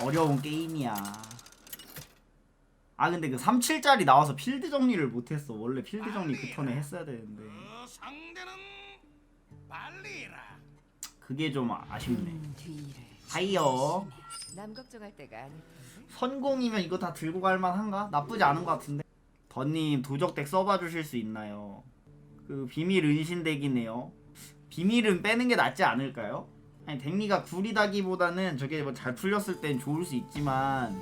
어려운 게임이야. 아 근데 그 37짜리 나와서 필드 정리를 못했어. 원래 필드 정리 그 턴에 했어야 되는데 그. 그게 좀 아쉽네. 음, 하이요. 남 걱정할 때가. 선공이면 이거 다 들고 갈 만한가? 나쁘지 않은 것 같은데. 던님 도적덱 써봐 주실 수 있나요? 그 비밀 은신덱이네요. 비밀은 빼는 게 낫지 않을까요? 아니 덱리가 구리다기보다는 저게 뭐 잘 풀렸을 땐 좋을 수 있지만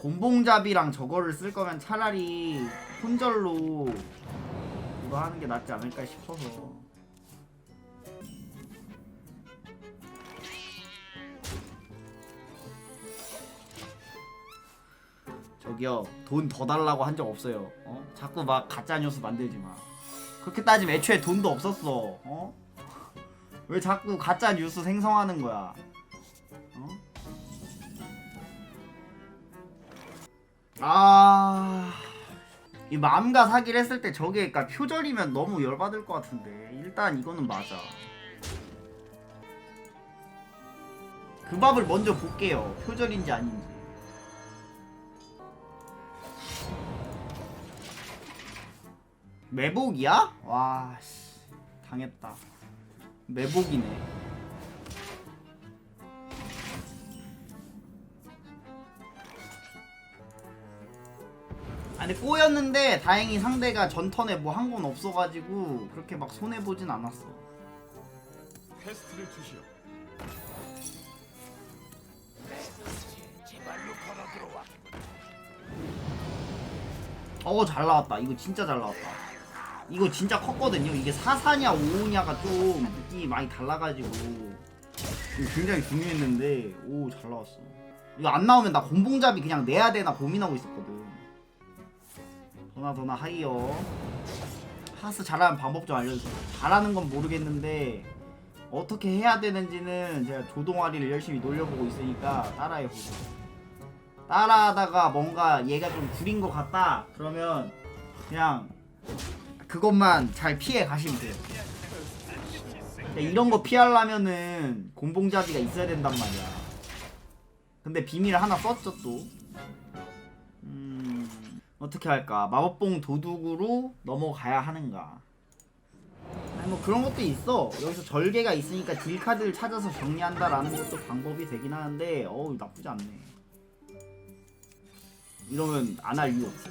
곤봉잡이랑 저거를 쓸 거면 차라리 혼절로 이거 하는 게 낫지 않을까 싶어서 저기요 돈 더 달라고 한 적 없어요 어? 자꾸 막 가짜 뉴스 만들지 마 그렇게 따지면 애초에 돈도 없었어 어? 왜 자꾸 가짜 뉴스 생성하는 거야 어? 아... 이 마음과 사기를 했을 때 저게 그러니까 표절이면 너무 열받을 것 같은데 일단 이거는 맞아 그 밥을 먼저 볼게요 표절인지 아닌지 매복이야? 와, 씨. 당했다. 매복이네. 아니 꼬였는데 다행히 상대가 전턴에 뭐 한 건 없어가지고 그렇게 막 손해 보진 않았어. 퀘스트를 주시오. 어 잘 나왔다. 이거 진짜 잘 나왔다. 이거 진짜 컸거든요. 이게 사사냐 오냐가 좀 느낌이 많이 달라가지고 이거 굉장히 중요했는데 오 잘 나왔어. 이거 안 나오면 나 곤봉잡이 그냥 내야 되나 고민하고 있었거든. 도나 하이요. 하스 잘하는 방법 좀 알려주세요. 잘하는 건 모르겠는데 어떻게 해야 되는지는 제가 조동아리를 열심히 놀려보고 있으니까 따라해 보세요. 따라하다가 뭔가 얘가 좀 구린 것 같다 그러면 그냥 그것만 잘 피해 가시면 돼요. 이런 거 피하려면은 곤봉잡이가 있어야 된단 말이야. 근데 비밀 하나 썼죠 또. 음, 어떻게 할까? 마법봉 도둑으로 넘어가야 하는가? 아니 뭐 그런 것도 있어. 여기서 절개가 있으니까 딜 카드를 찾아서 정리한다라는 것도 방법이 되긴 하는데 어우 나쁘지 않네. 이러면 안 할 이유 없어.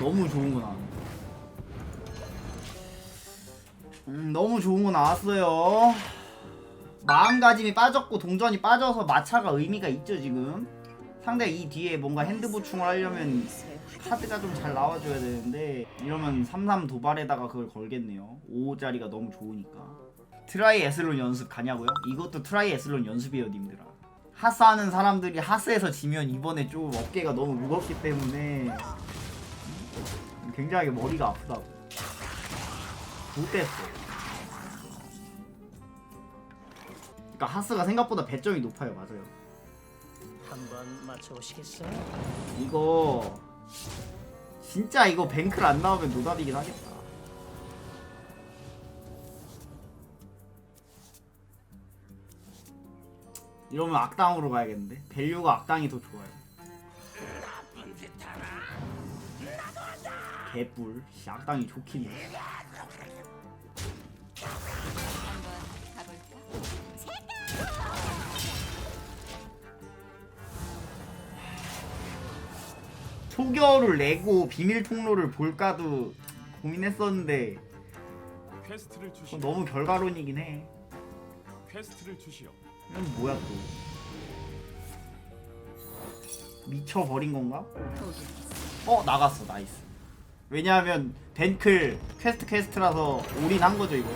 너무 좋은 거 나왔네. 음, 너무 좋은 거 나왔어요. 마음가짐이 빠졌고 동전이 빠져서 마차가 의미가 있죠 지금. 상대 이 뒤에 뭔가 핸드 보충을 하려면 카드가 좀 잘 나와줘야 되는데 이러면 33 도발에다가 그걸 걸겠네요. 5짜리가 너무 좋으니까. 트라이 에슬론 연습 가냐고요? 이것도 트라이 에슬론 연습이에요 님들아. 하스 하는 사람들이 하스에서 지면 이번에 좀 어깨가 너무 무겁기 때문에 굉장히 머리가 아프다고 못됐어 그러니까 하스가 생각보다 배점이 높아요. 맞아요. 한번 맞춰보시겠어요? 이거 진짜 이거 뱅클 안 나오면 노답이긴 하겠다. 이러면 악당으로 가야겠는데? 밸류가 악당이 더 좋아요. 개뿔. 씨, 악당이 좋긴 해 초겨를 내고 비밀 통로를 볼까도 고민했었는데 퀘스트를 그건 주시오. 너무 결과론이긴 해 퀘스트를 주시오. 이건 뭐야 또 미쳐 버린 건가? 포기했어. 어 나갔어 나이스 왜냐하면 벤클 퀘스트 퀘스트라서 올인한 거죠 이거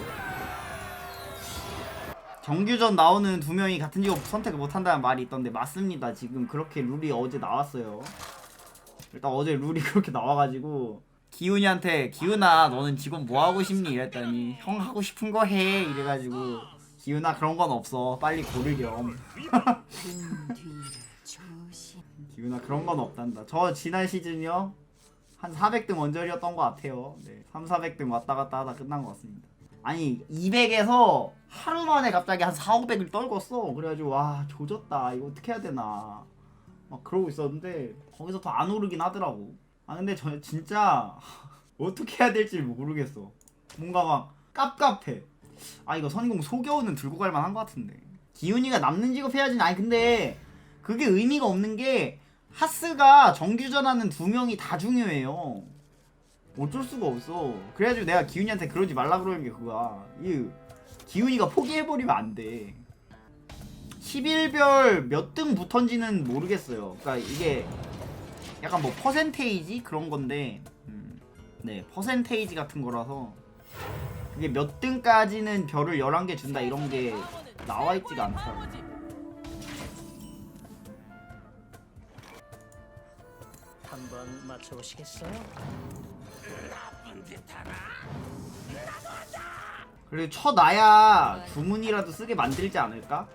정규전 나오는 두 명이 같은 직업 선택을 못한다는 말이 있던데 맞습니다 지금 그렇게 룰이 어제 나왔어요 일단 어제 룰이 그렇게 나와가지고 기훈이한테 기훈아 너는 지금 뭐 하고 싶니 이랬더니 형 하고 싶은 거 해 이래가지고 기훈아 그런 건 없어 빨리 고르렴. 기훈아 그런 건 없단다. 저 지난 시즌이요 한 400등 원절이었던 것 같아요. 네, 3, 400등 왔다 갔다 하다 끝난 것 같습니다. 아니 200에서 하루 만에 갑자기 한 4, 500을 떨궜어. 그래가지고 와 조졌다. 이거 어떻게 해야 되나. 막 그러고 있었는데 거기서 더 안 오르긴 하더라고. 아 근데 저 진짜 어떻게 해야 될지 모르겠어. 뭔가 막 깝깝해. 아 이거 선인공 소겨우는 들고 갈 만한 것 같은데. 기훈이가 남는 직업 해야지. 아니 근데 그게 의미가 없는 게 하스가 정규전하는 두 명이 다 중요해요. 어쩔 수가 없어. 그래가지고 내가 기훈이한테 그러지 말라 그러는 게 그거야. 이 기훈이가 포기해버리면 안 돼. 11별 몇등 붙었는지는 모르겠어요. 그러니까 이게 약간 뭐 퍼센테이지 그런 건데, 음, 네 퍼센테이지 같은 거라서 그게 몇 등까지는 별을 11개 준다 이런 게 나와 있지가 않더라고요. 한번 맞춰보시겠어요? 그래도 쳐놔야 주문이라도 쓰게 만들지 않을까?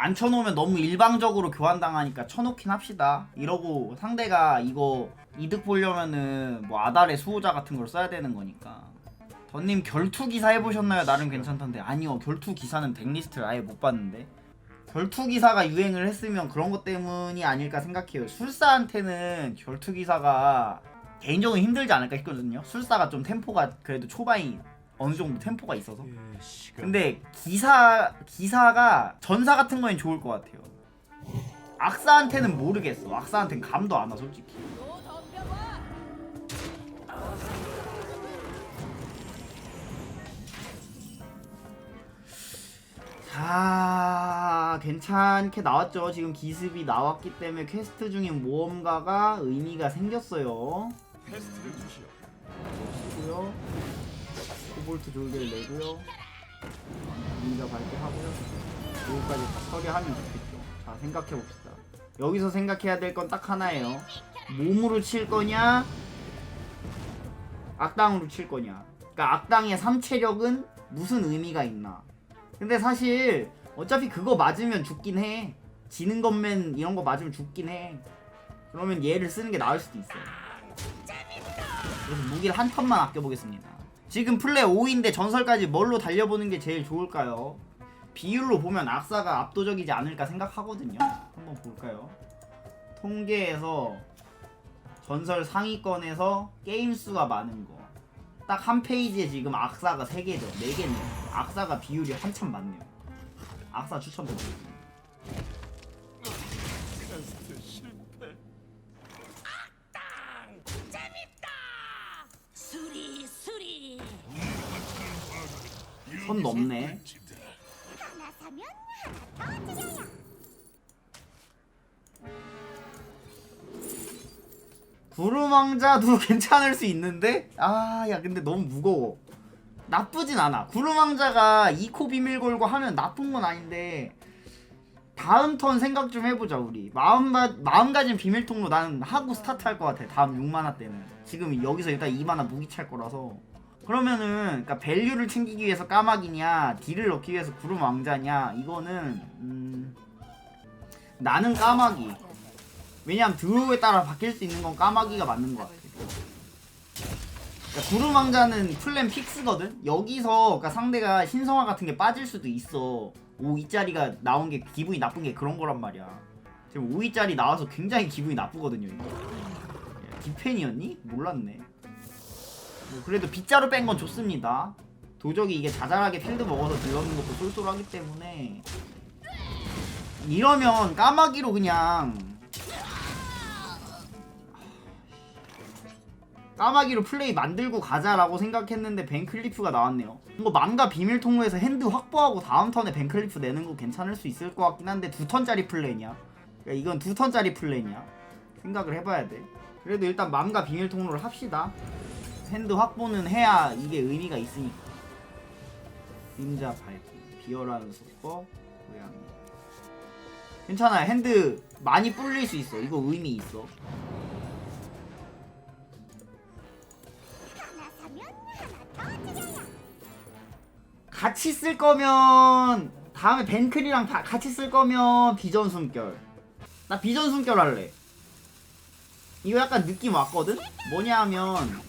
안 쳐놓으면 너무 일방적으로 교환당하니까 쳐놓긴 합시다. 이러고 상대가 이거 이득 보려면은 뭐 아달의 수호자 같은 걸 써야 되는 거니까. 던님 결투 기사 해보셨나요? 나름 괜찮던데 아니요 결투 기사는 덱리스트를 아예 못 봤는데 결투 기사가 유행을 했으면 그런 것 때문이 아닐까 생각해요. 술사한테는 결투 기사가 개인적으로 힘들지 않을까 싶거든요. 술사가 좀 템포가 그래도 초반이 어느 정도 템포가 있어서. 근데 기사 기사가 전사 같은 거엔 좋을 것 같아요. 악사한테는 모르겠어. 악사한테는 감도 안 와 솔직히. 자, 괜찮게 나왔죠. 지금 기습이 나왔기 때문에 퀘스트 중인 모험가가 의미가 생겼어요. 퀘스트를 주시오. 고요 코볼트 졸개를 내고요. 의미가 밝게 하고요. 여기까지 다 처리하면 좋겠죠. 자, 생각해 봅시다. 여기서 생각해야 될 건 딱 하나예요. 몸으로 칠 거냐? 악당으로 칠 거냐? 그러니까 악당의 삼체력은 무슨 의미가 있나? 근데 사실 어차피 그거 맞으면 죽긴 해. 지는 것맨 이런 거 맞으면 죽긴 해. 그러면 얘를 쓰는 게 나을 수도 있어요. 그래서 무기를 한 턴만 아껴보겠습니다. 지금 플레이 5인데 전설까지 뭘로 달려보는 게 제일 좋을까요? 비율로 보면 악사가 압도적이지 않을까 생각하거든요. 한번 볼까요? 통계에서 전설 상위권에서 게임 수가 많은 거. 딱 한 페이지에 지금 악사가 3개죠. 4개네요. 악사가 비율이 한참 많네요. 악사 추천드립니다. 선 넘네. 구름왕자도 괜찮을 수 있는데? 아 야 근데 너무 무거워. 나쁘진 않아. 구름왕자가 2코 비밀 걸고 하면 나쁜 건 아닌데 다음 턴 생각 좀 해보자 우리. 마음가, 마음가짐 비밀통로 나는 하고 스타트 할 것 같아 다음 6만화 때는. 지금 여기서 일단 2만화 무기 찰 거라서 그러면은 그러니까 밸류를 챙기기 위해서 까마귀냐 딜을 넣기 위해서 구름 왕자냐 이거는 음, 나는 까마귀 왜냐면 드로우에 따라 바뀔 수 있는 건 까마귀가 맞는 것 같아. 그러니까 구름 왕자는 플랜 픽스거든? 여기서 그러니까 상대가 신성화 같은 게 빠질 수도 있어. 5위짜리가 나온 게 기분이 나쁜 게 그런 거란 말이야. 지금 5위짜리 나와서 굉장히 기분이 나쁘거든요. 이거. 야, 디펜이었니? 몰랐네. 뭐 그래도 빗자루 뺀 건 좋습니다. 도적이 이게 자잘하게 필드 먹어서 들러는 것도 쏠쏠하기 때문에 이러면 까마귀로 그냥 까마귀로 플레이 만들고 가자라고 생각했는데 벤클리프가 나왔네요. 이거 망가 비밀 통로에서 핸드 확보하고 다음 턴에 벤클리프 내는 거 괜찮을 수 있을 것 같긴 한데 두 턴짜리 플레이냐? 그러니까 이건 두 턴짜리 플레이냐? 생각을 해봐야 돼. 그래도 일단 망가 비밀 통로를 합시다. 핸드 확보는 해야 이게 의미가 있으니까. 임자 밝기, 비열한 수법, 고양이. 괜찮아요. 핸드 많이 불릴 수 있어. 이거 의미 있어. 같이 쓸 거면 다음에 벤클이랑 다 같이 쓸 거면 비전 숨결. 나 비전 숨결 할래. 이거 약간 느낌 왔거든? 뭐냐 하면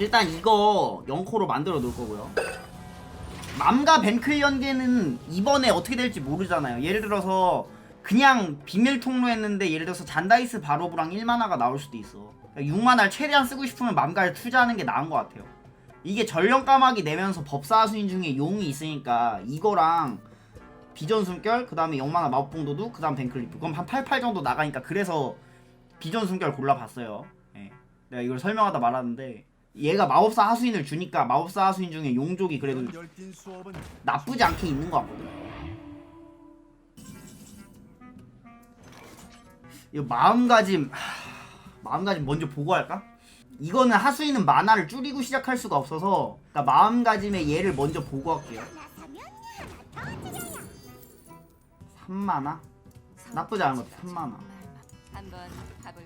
일단 이거 0코로 만들어 놓을 거고요. 맘과 벤클 연계는 이번에 어떻게 될지 모르잖아요. 예를 들어서 그냥 비밀 통로 했는데 예를 들어서 잔다이스 바로브랑 1만화가 나올 수도 있어. 6만화를 최대한 쓰고 싶으면 맘가를 투자하는 게 나은 것 같아요. 이게 전령 까마귀 내면서 법사수인 중에 용이 있으니까 이거랑 비전 숨결 그 다음에 0만화 마법봉도도 그다음 벤클리프 그럼 한 88 정도 나가니까 그래서 비전 숨결 골라봤어요. 예. 내가 이걸 설명하다 말았는데 얘가 마법사 하수인을 주니까 마법사 하수인 중에 용족이 그래도 나쁘지 않게 있는 것 같거든. 이거 마음가짐 하, 마음가짐 먼저 보고 할까? 이거는 하수인은 만화를 줄이고 시작할 수가 없어서 그러니까 마음가짐의 얘를 먼저 보고 할게요. 3만화? 나쁘지 않은 것 같아. 3만화. 한번 가볼.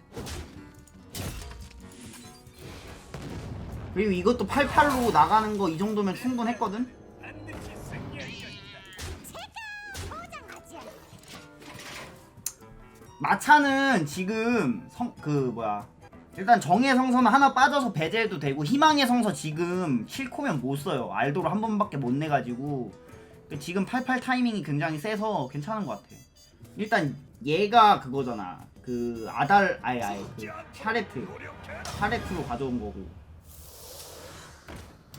그리고 이것도 88로 나가는 거 이 정도면 충분했거든? 마차는 지금 성 그 뭐야. 일단 정의 성서는 하나 빠져서 배제해도 되고 희망의 성서 지금 실코면 못 써요. 알도로 한 번밖에 못 내가지고. 그 지금 88 타이밍이 굉장히 세서 괜찮은 것 같아. 일단 얘가 그거잖아. 그 아달 아예 아예 그 샤레트. 샤레트로 가져온 거고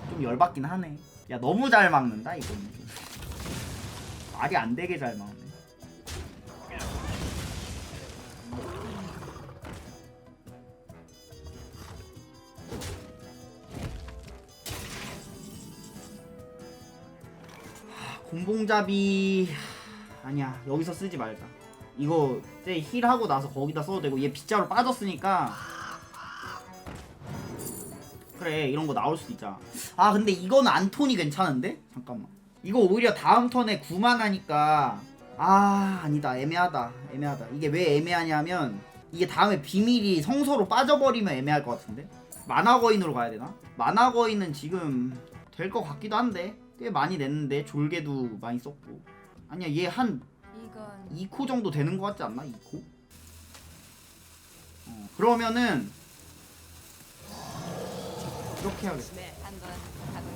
좀 열받긴 하네. 야 너무 잘 막는다 이거는. 말이 안 되게 잘 막네. 하, 공봉잡이 하, 아니야 여기서 쓰지 말자. 이거 이제 힐하고 나서 거기다 써도 되고 얘 빗자루 빠졌으니까 그래 이런 거 나올 수도 있잖아 아 근데 이거는 안톤이 괜찮은데? 잠깐만 이거 오히려 다음 턴에 9만 하니까 아 아니다 애매하다 애매하다 이게 왜 애매하냐면 이게 다음에 비밀이 성소로 빠져버리면 애매할 것 같은데 만화거인으로 가야 되나? 만화거인은 지금 될 것 같기도 한데 꽤 많이 냈는데 졸개도 많이 썼고 아니야 얘 한 이건 2코 정도 되는 것 같지 않나? 2코? 어, 그러면은 이렇게 하겠다 한번 가볼.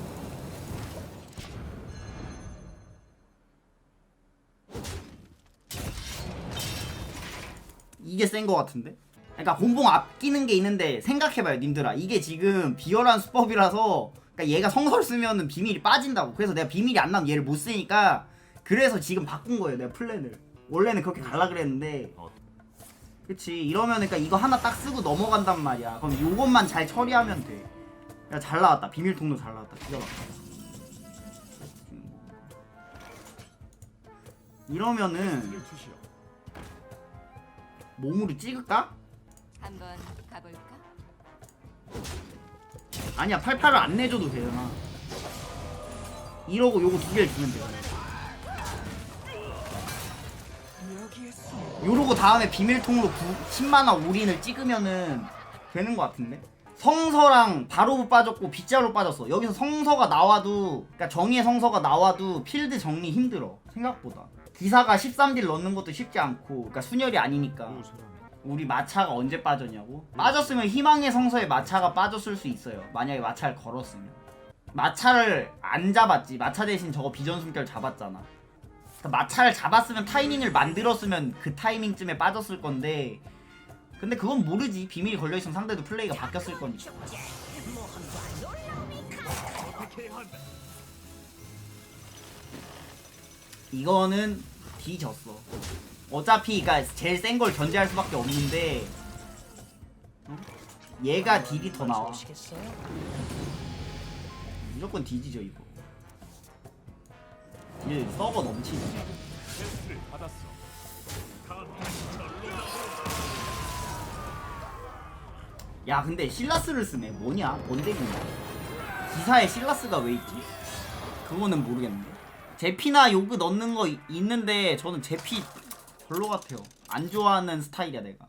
이게 센 거 같은데? 그러니까 곤봉 아끼는 게 있는데 생각해봐요 님들아. 이게 지금 비열한 수법이라서 그러니까 얘가 성설 쓰면은 비밀이 빠진다고. 그래서 내가 비밀이 안 나면 얘를 못 쓰니까 그래서 지금 바꾼 거예요 내가 플랜을. 원래는 그렇게 갈라 그랬는데. 그치. 이러면 그러니까 이거 하나 딱 쓰고 넘어간단 말이야. 그럼 요것만 잘 처리하면 돼 야 잘 나왔다 비밀 통로 잘 나왔다 기가 막혀 이러면은. 몸으로 찍을까? 한번 가볼까? 아니야 88을 안 내줘도 되잖아 이러고 요거 두 개를 주면 되잖아 요러고 다음에 비밀통으로 10만원 올인을 찍으면은 되는 것 같은데 성서랑 바로브 빠졌고 빗자루 빠졌어 여기서 성서가 나와도 그러니까 정의의 성서가 나와도 필드 정리 힘들어 생각보다 기사가 13딜 넣는 것도 쉽지 않고 그러니까 순열이 아니니까 우리 마차가 언제 빠졌냐고? 빠졌으면 희망의 성서에 마차가 빠졌을 수 있어요. 만약에 마차를 걸었으면. 마차를 안 잡았지. 마차 대신 저거 비전 숨결 잡았잖아. 그러니까 마차를 잡았으면 타이밍을 만들었으면 그 타이밍쯤에 빠졌을 건데 근데 그건 모르지. 비밀이 걸려있으면 상대도 플레이가 바뀌었을 거니까. 이거는 뒤졌어. 어차피 그러니까 제일 센 걸 견제할 수밖에 없는데 어? 얘가 딜이 더 나와. 무조건 뒤지죠 이거. 딜 썩어 넘치지. 야 근데 실라스를 쓰네. 뭐냐? 뭔 덱이냐? 기사에 실라스가 왜 있지? 그거는 모르겠는데. 제피나 요그 넣는 거 이- 있는데 저는 제피 별로 같아요. 안 좋아하는 스타일이야 내가.